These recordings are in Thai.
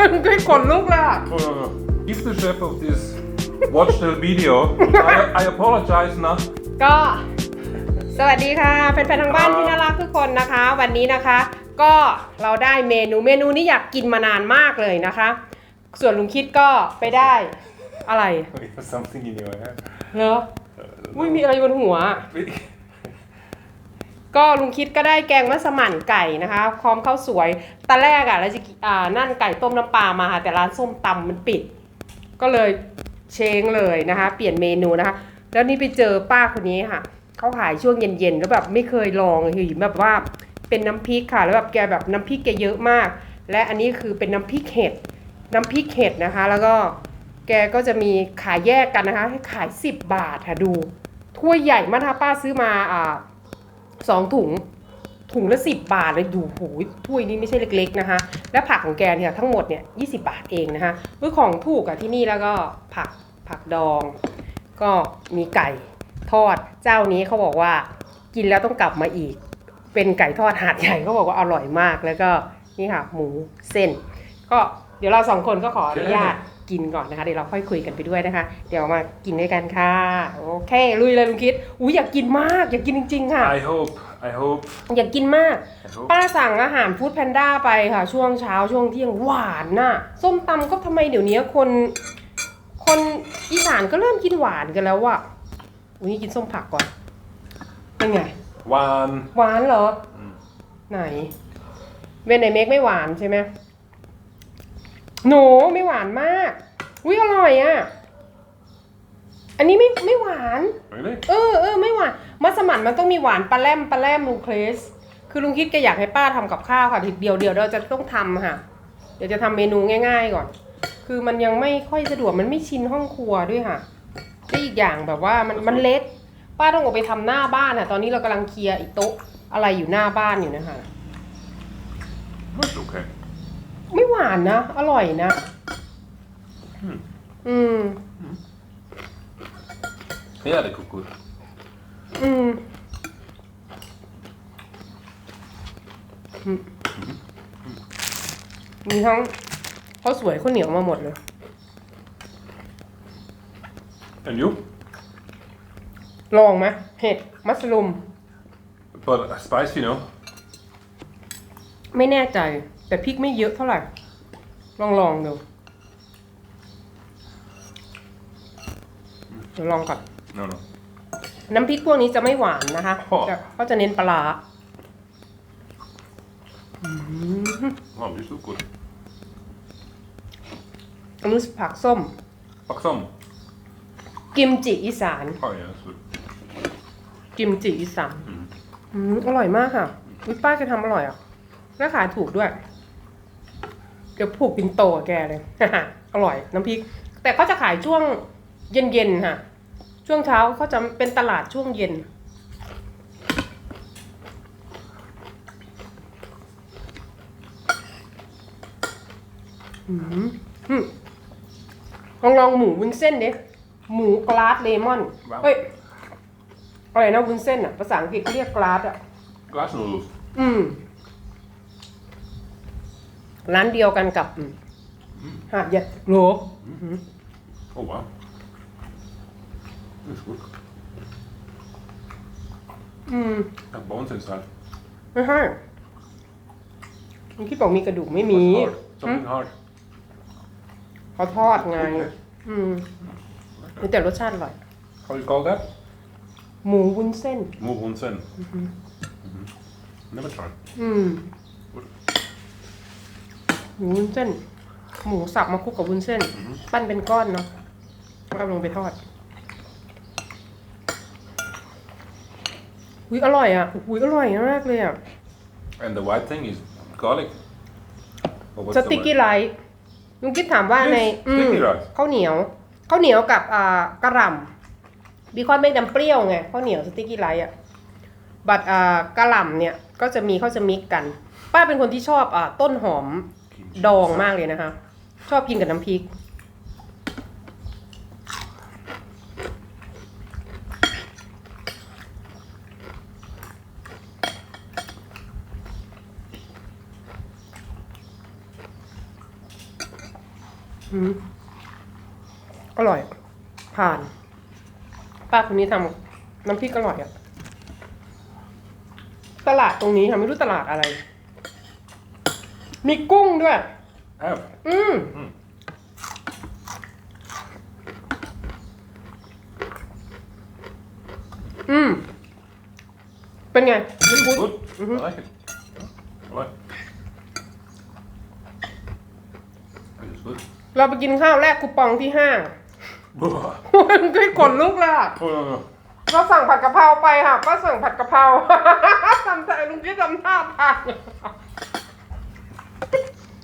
มันไม่ขนลุกเลยอะ Uh, if the chef of this watched the video, I, I apologize now. ก็สวัสดีค่ะแฟนๆทางบ้านที่น่ารักทุกคนนะคะ วันนี้นะคะ ก็เราได้เมนูเมนูนี้อยากกินมานานมากเลยนะคะ ส่วนลุงคิดก็ไปได้อะไร You have something in your hair. เหรอ อุ้ยมีอะไรบนหัว ก็ลุงคิดก็ได้แกงมัสมั่นไก่นะคะพร้อมข้าวสวยตอนแรกอะเราจะนอ่านั่นไก่ต้มน้ำปลามาค่ะแต่ร้านส้มตำมันปิด ก็เลยเชงเลยนะคะ เปลี่ยนเมนูนะคะ แล้วนี่ไปเจอป้าคนนี้ค่ะเขาขายช่วงเย็นๆแล้วแบบไม่เคยลองเลยคือแบบว่าเป็นน้ำพริกค่ะ แล้วแบบแกแบบน้ำพริกแกเยอะมาก และอันนี้คือเป็นน้ำพริกเห็ดน้ำพริกเห็ดนะคะ แล้วก็แกก็จะมีขายแยกกันนะคะให้ขาย 10 บาทค่ะดูถ้วยใหญ่มากนะคะป้าซื้อมาอ่า สองถุงถุงละสิบบาทเลยดูโหยถ้วยนี้ไม่ใช่เล็ก ๆนะคะ และผักของแกเนี่ยทั้งหมดเนี่ยยีบาทเองนะคะคือของถูกอะที่นี่แล้วก็ผักผักดอง ก็มีไก่ทอดเจ้านี้เขาบอกว่ากินแล้วต้องกลับมาอีก เป็นไก่ทอดหาดใหญ่เขาบอกว่าอร่อยมากแล้วก็นี่ค่ะหมูเส้น ก็เดี๋ยวเราสองคนก็ขออนุญาต กินก่อนนะคะเดี๋ยวเราค่อยคุยกันไปด้วยนะคะ เดี๋ยวมากินด้วยกันค่ะโอเคลุยเลยลุงคิดอุ้ยอยากกินมากอยากกินจริงๆค่ะ I hope, I hope, อยากกินมาก I hope. ป้าสั่งอาหารฟู้ดแพนด้าไปค่ะ ช่วงเช้าช่วงเที่ยงหวานน่ะส้มตำก็ทำไมเดี๋ยวนี้คน คนอีสานก็เริ่มกินหวานกันแล้วอะอุ้ยกินส้มผักก่อนเป็นไง One. หวานเหรอ อืม ไหน เวนไหนเมกไม่หวานใช่ไหม หนูไม่หวานมากอุ้ยอร่อยอะอันนี้ไม่ไม่หวาน Really? เออเออไม่หวานมัสมั่นมันต้องมีหวานปลาแรมปลาแรมลุงเคลสคือลุงคิดแกอยากให้ป้าทำกับข้าวค่ะทีเดียวเดียวเราจะต้องทำค่ะ เดี๋ยวจะทำเมนูง่าย ๆ ก่อน คือมันยังไม่ค่อยสะดวกมันไม่ชินห้องครัวด้วยค่ะและอีกอย่างแบบว่ามันมันเล็ก ป้าต้องออกไปทำหน้าบ้านค่ะตอนนี้เรากำลังเคลียร์อีโต๊ะอะไรอยู่หน้าบ้านอยู่นะคะ That's okay. ไม่หวานนะ อร่อยนะ อืมอืม Yeah, they cook good. อืมอืม มีทั้งข้าวสวยข้าวเหนียวมาหมดเลย And you? ลองไหมเห็ด มัสลุม But uh, spicy, no? ไม่แน่ใจ แต่พริกไม่เยอะเท่าไหร่ ลองลองดูเดี๋ยวลองก่อน No, no. น้ำพริกพวกนี้จะไม่หวานนะคะอ๋อ จะเขาจะเน้นปลาร้า Oh, these look good. อันนี้ผักส้ม Fuck some. กิมจิอีสาน Oh, yeah, that's good. กิมจิอีสานอืมอร่อยมากค่ะวิป้าแกทำอร่อยอะ และขายถูกด้วย แกผูกปินโตกับแกเลย อร่อยน้ำพริก แต่เขาจะขายช่วงเย็นๆค่ะ ช่วงเช้าเขาจะเป็นตลาดช่วงเย็น อืมอืมลองลองหมูวุ้นเส้นดิหมูกลาสเลมอน ว้าว เฮ้ย อะไรนะวุ้นเส้นอะ ภาษาอังกฤษเขาเรียกกลาสอะ Glass noodles. อืม ร้านเดียวกันกับอืมหาดใหญ่โหล Oh, wow. That's good. อืม Have bones inside. ไม่ใช่คุณคิดบอกมีกระดูกไม่มี What's hard? Something hard. เขาทอดไง อืมมีแต่รสชาติอร่อย How you call that? หมูวุ้นเส้น Move onsen. Mhm. Never tried. อืม หมูวุ้นเส้น หมูสับมาคลุกกับวุ้นเส้น ปั้นเป็นก้อนเนาะแล้วเอาลงไปทอดอุ้ยอร่อยอะอุ้ยอร่อยมากเลยอะ And the white thing is garlic. Or what's ส the ติก white- กี้ไลท์ลุงคิดถามว่า Yes, ในอืม sticky rice ข้าวเหนียวข้าวเหนียวกับอ่ากระหล่ำบีคอนไม่ดำเปรี้ยวไงข้าวเหนียวสติกกี้ไลท์อะบัตรอ่ากระหล่ำเนี่ยก็จะมีเขาจะมิกกัน ป้าเป็นคนที่ชอบอ่าต้นหอม Kimchi ดองมากเลยนะคะ ชอบกินกับน้ำพริกออืม อร่อย ผ่าน ป้าคนนี้ทำน้ำพริกอร่อยอะตลาดตรงนี้ค่ะไม่รู้ตลาดอะไร มีกุ้งด้วย Have. อืมอืม เป็นไง It's คุณ good. I like it. I like it. It's good. เราไปกินข้าวแลกคูปองที่ห้างมันก็ขนลุกเลยอะ Oh, no, no. เราสั่งผัดกะเพราไปค่ะป้าสั่งผัดกะเพรา ทำแต่ลุงกี้ทำท่าทาง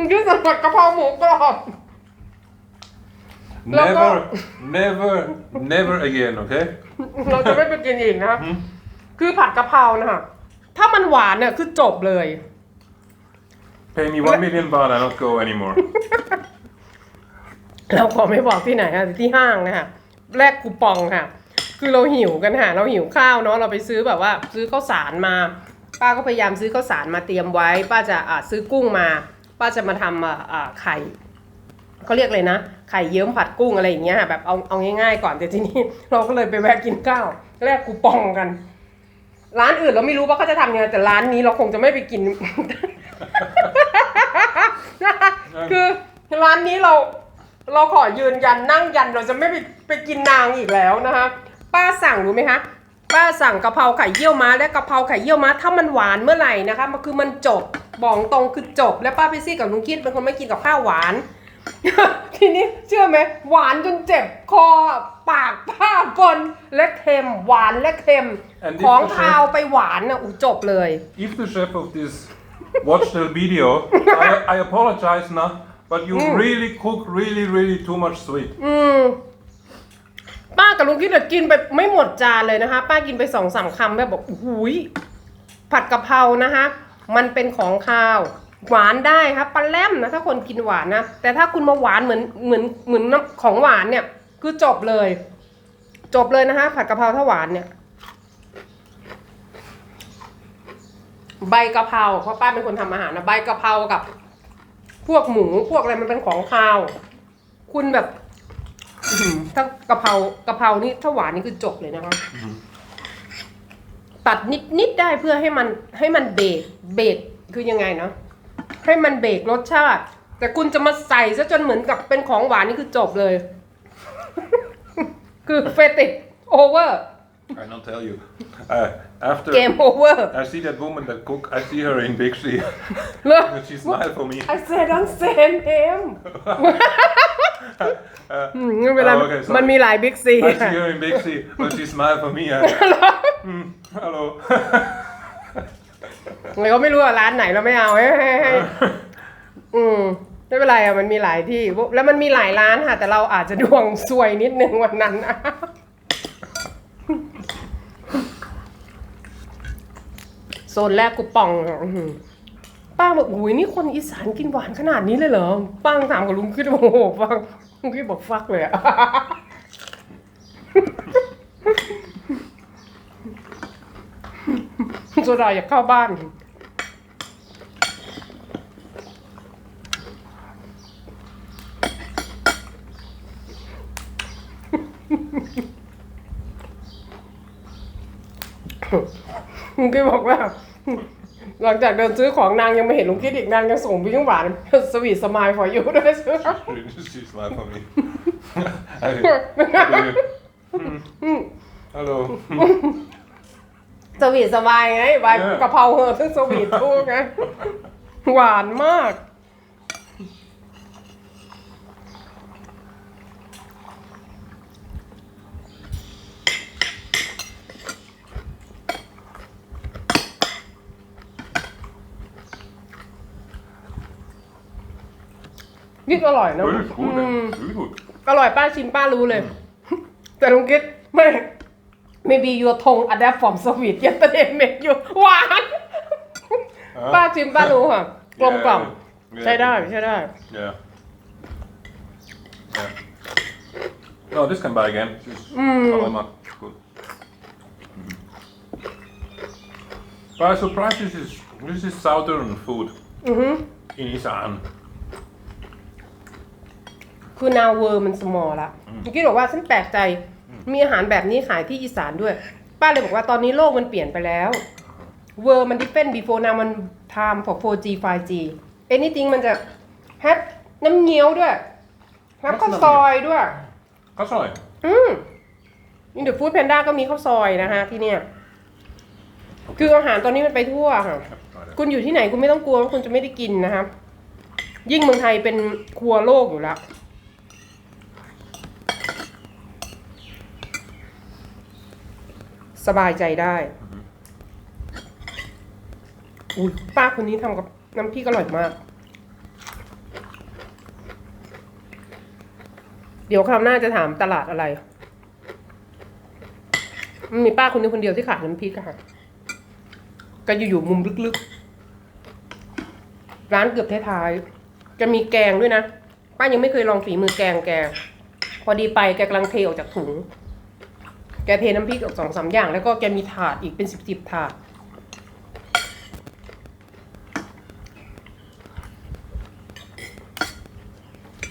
ลุงกี้สั่งผัดกะเพราหมูกรอบ Logo. Never, never, never again, okay? เราจะไม่ไปกินอีกนะคือผัดกะเพรานะคะถ้ามันหวานเนี่ยคือจบเลย Pay me one million baht, I don't go anymore. เราขอไม่บอกที่ไหนค่ะที่ห้างนะคะแลกคูปองค่ะ คือเราหิวกันค่ะ เราหิวข้าวเนาะเราไปซื้อแบบว่า ซื้อข้าวสารมา ป้าก็พยายามซื้อข้าวสารมาเตรียมไว้ ป้าจะอ่าซื้อกุ้งมา ป้าจะมาทำอ่าไข่เขาเรียกเลยนะ ไข่เยิ้มผัดกุ้งอะไรอย่างเงี้ยแบบเอาเอาง่ายๆก่อนแต่ทีนี้ เราก็เลยไปแวะกินข้าวแลกคูปองกัน ร้านอื่นเราไม่รู้ว่าเขาจะทำยังไงแต่ร้านนี้เราคงจะไม่ไปกิน คือร้านนี้เราเราขอยืนยันนั่งยันเราจะไม่ไปไปกินนางอีกแล้วนะคะป้าสั่งรู้ไหมคะป้าสั่งกะเพราไข่เยี่ยวม้าและกะเพราไข่เยี่ยวม้าถ้ามันหวานเมื่อไหร่นะคะมันคือมันจบ บอกตรงคือจบ และป้าไปซี่กับลุงคิดเป็นคนไม่กินกับข้าวหวาน ทีนี้เชื่อไหมหวานจนเจ็บคอปากป้าปนและเค็มหวานและเค็ม And this ของ was คาวไปหวานน่ะอู้จบเลย If the chef of this watched the video, I, I apologize now, but you really cook really, really too much sweet. อืมป้ากับลุงคิดเนี่ยกินไปไม่หมดจานเลยนะคะ ป้ากินไปสองสามคำแบบบอกโอ้โหูยผัดกะเพรานะคะ มันเป็นของคาว หวานได้ครับปลาแรมนะถ้าคนกินหวานนะ แต่ถ้าคุณมาหวานเหมือนเหมือนเหมือนของหวานเนี่ย คือจบเลย จบเลยนะคะผัดกะเพราถ้าหวานเนี่ย ใบกะเพราเพราะป้าเป็นคนทำอาหารนะใบกะเพรากับ พวกหมูพวกอะไรมันเป็นของคาว คุณแบบถ้ากะเพรากะเพรานี่ถ้าหวานนี่คือจบเลยนะคะ ตัดนิดนิดได้เพื่อให้มันให้มันเบรกเบรกคือยังไงเนาะให้มันเบรกรสชาติ แต่คุณจะมาใส่ซะจนเหมือนกับเป็นของหวานนี่คือจบเลย คือเฟติกโอเวอร์ I don't tell you. Uh, after เกมโอเวอร์ I see that woman that cook, I see her in Big C. เลย and she smiled for me. I said don't send him อืมไม่เป็นไร Oh, okay, sorry. มันมีหลายบิ๊กซี I see her in Big C, but she smiled for me. I, Hmm, hello. เราก็ไม่รู้ว่าร้านไหนเราไม่เอาให้ให้ให้อืมไม่เป็นไรอะมันมีหลายที่ แล้วมันมีหลายร้านค่ะ แต่เราอาจจะดวงซวยนิดนึงวันนั้นนะโซนแรกกูปองอะอื้อหือป้าบอกอุ้ยนี่คนอีสานกินหวานขนาดนี้เลยเหรอป้างถามกับลุงคิดว่าโอ้โหป้างลุงคิดบอกฟักเลยอะ โซดาอยากเข้าบ้าน ลุงคิดบอกว่า หลังจากเดินซื้อของนางยังไม่เห็นลุงคิดอีกนางยังส่งวิ่งหวานสวีทสมายฟออยู่ด้วยซื้อ she smiled for me. I, Hmm. hello. สวีทสมายไงใบเออ กะเพราเหอะซึ่งสวีททูกไงหวานมากนี่อร่อยนะ Very good. อืม Very good. อร่อยป้าชิมป้ารู้เลย แต่ลุงคิดไม่ maybe your tongue adapt from sweet yesterday make you หวานป้าชิมป้ารู้ค่ะกลมกล่อม Yeah. ใช้ได้ ใช้ได้ Yeah. Yeah. No, this can buy again. This is Mm. Alema. Good. Mhm. But I'm surprised this is this is southern food อือหือ in Isan. คือ now world มัน small ละเมื่อกี้บอกว่าฉันแปลกใจ มีอาหารแบบนี้ขายที่อีสานด้วย ป้าเลยบอกว่าตอนนี้โลกมันเปลี่ยนไปแล้ว world มัน different before now มัน time for 4G 5G anything มันจะแฮปน้ำเงี้ยวด้วยแฮปข้าวซอยด้วย Kasai. อืมนี่เดี๋ยวฟู้ดแพนด้าก็มีข้าวซอยนะคะที่เนี่ย คืออาหารตอนนี้มันไปทั่วค่ะ คุณอยู่ที่ไหนคุณไม่ต้องกลัวว่าคุณจะไม่ได้กินนะครับยิ่งเมืองไทยเป็นครัวโลกอยู่แล้ว สบายใจได้อุ้ยป้าคนนี้ทำกับน้ำพริกอร่อยมาก เดี๋ยวคราวหน้าจะถามตลาดอะไรมันมีป้าคนนี้คนเดียวที่ขายน้ำพริกอะค่ะก็อยู่ๆมุมลึกๆ ร้านเกือบท้ายๆจะมีแกงด้วยนะ ป้ายังไม่เคยลองฝีมือแกงแก พอดีไปแกกำลังเทออกจากถุง แกเทน้ำพริกออกสองสามอย่าง แล้วก็แกมีถาดอีกเป็นสิบสิบถาด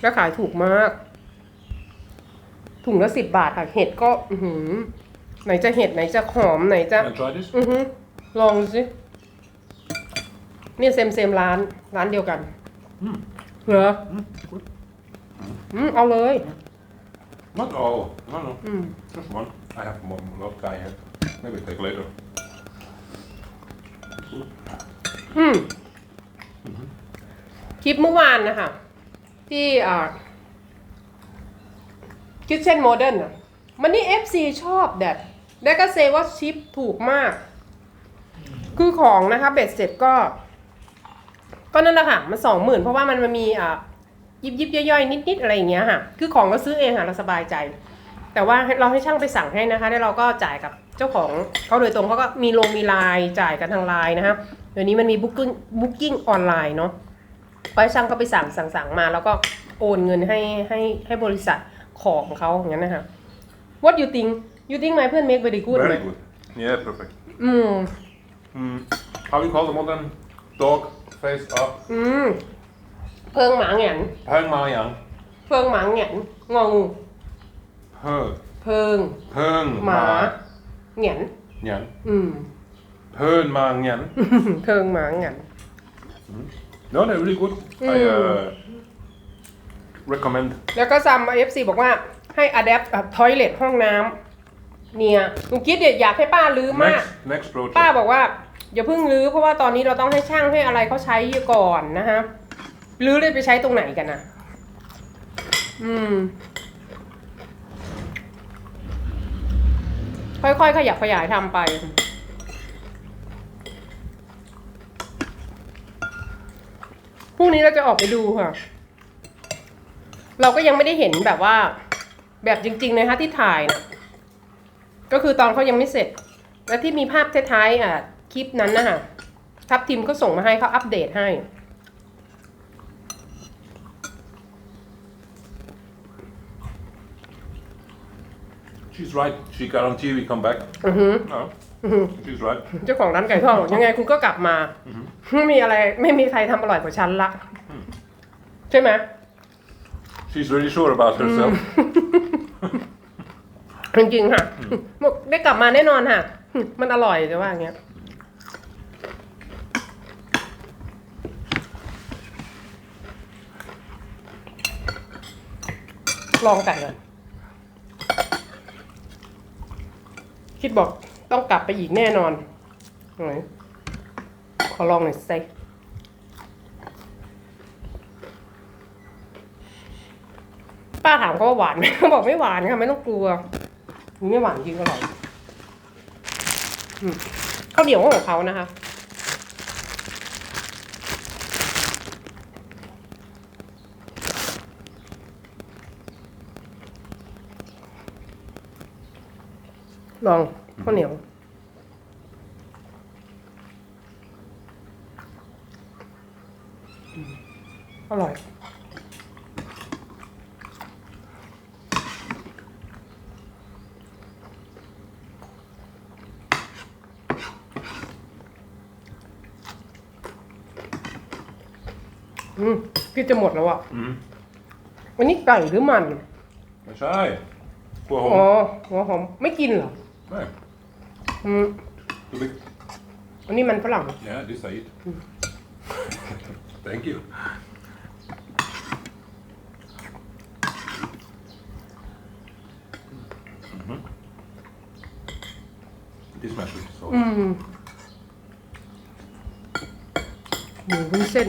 แล้วขายถูกมาก ถุงละสิบบาทค่ะ เห็ดก็ อือหือ ไหนจะเห็ดไหนจะหอมไหนจะ Can I try this? อือฮึลองดูสิเนี่ยเซมเซมร้านร้านเดียวกัน Mm. เหรอ Mm. Good. อืมเอาเลย Not all. No, no. อืม Just one. I have more lot guy here. Maybe take later. อืมคลิปเมื่อวานนะคะ ที่อ่าคิทเช่นโมเดิร์นอะมันนี่ FC ชอบแบบแล้วก็เซว่าชิปถูกมาก คือของนะคะเบ็ดเสร็จก็ ก็นั่นแหละค่ะ มันสองหมื่นเพราะว่ามันมันมีอ่ายิบยิบย่อยๆ นิดๆ อะไรอย่างเงี้ยค่ะ คือของเราซื้อเองค่ะ เราสบายใจ แต่ว่าให้เราให้ช่างไปสั่งให้นะคะ แล้วเราก็จ่ายกับเจ้าของเขาโดยตรงเขาก็มีลงมีไลน์จ่ายกันทางไลน์นะคะเดี๋ยวนี้มันมีบุ๊กิ้งบุ๊กิ้งออนไลน์เนาะก็ให้ช่างเขาไปสั่งสั่งสั่งมา แล้วก็โอนเงินให้ให้ให้บริษัทของเขาอย่างนั้นนะคะ What you think you think my เพื่อน make very good ไหม Very good. Yeah, perfect. อืม Mm. How you call the modern dog face up? อืม เพิงหมาเหงียน Peng Mayang. เพิงหมาเหงียนงองู Per. เพิง Peng หมา Ma. เหงียน Nyan. อืม Pern Ma Nyan. เพิงหมาเหงียน No, they're really good. I uh, recommend. แล้วก็ซัมเอฟซีบอกว่าให้อะแดปทอยเลทห้องน้ำเนี่ยหนูคิดเด็ดอยากให้ป้าลื้อมาก Next, next project. ป้าบอกว่าอย่าเพิ่งรื้อเพราะว่าตอนนี้เราต้องให้ช่างให้อะไรเขาใช้ก่อนนะฮะรื้อเลยไปใช้ตรงไหนกันนะอืม ค่อยๆ ขยับขยายทำไป พรุ่งนี้เราจะออกไปดูค่ะ เราก็ยังไม่ได้เห็นแบบว่า แบบจริงๆนะคะที่ถ่ายนะก็คือตอนเขายังไม่เสร็จ และที่มีภาพท้ายๆอะคลิปนั้นนะคะทัพทีมก็ส่งมาให้เขาอัปเดตให้ She's right. She guarantee we come back. อือหือ No. She's right. เจ้าของร้านไก่ทอดบอกยังไงคุณก็กลับมาไม่มีอะไรไม่มีใครทำอร่อยกว่าฉันละ ใช่ไหม She's really sure about herself. จริงๆค่ะบอกได้กลับมาแน่นอนค่ะมันอร่อยจะว่าอย่างเงี้ย ลองไก่ก่อน คิดบอกต้องกลับไปอีกแน่นอนไหนขอลองหน่อยสิป้าถามเขาว่าหวานไหมเขาบอกไม่หวานค่ะไม่ต้องกลัวไม่หวานจริงอร่อยข้าวเหนียวของเขานะคะ ลองข้าวเหนียว อร่อย อืมพี่จะหมดแล้วอะ Mm. วันนี้ไก่หรือมัน ไม่ใช่หัวหออ๋อมหัวหอม ไม่กินเหรอ ไม่อืม du vill อันนี้มันฝรั่ง yeah this I eat thank you Mhm. This smells really so อืมหมูวุ้นเส้น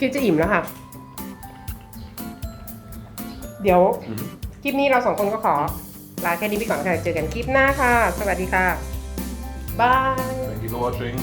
กินจะอิ่มแล้วค่ะ เดี๋ยวคลิปนี้เราสองคนก็ขอลาแค่นี้ไปก่อนค่ะ เจอกันคลิปหน้าค่ะ สวัสดีค่ะ บาย Thank you for watching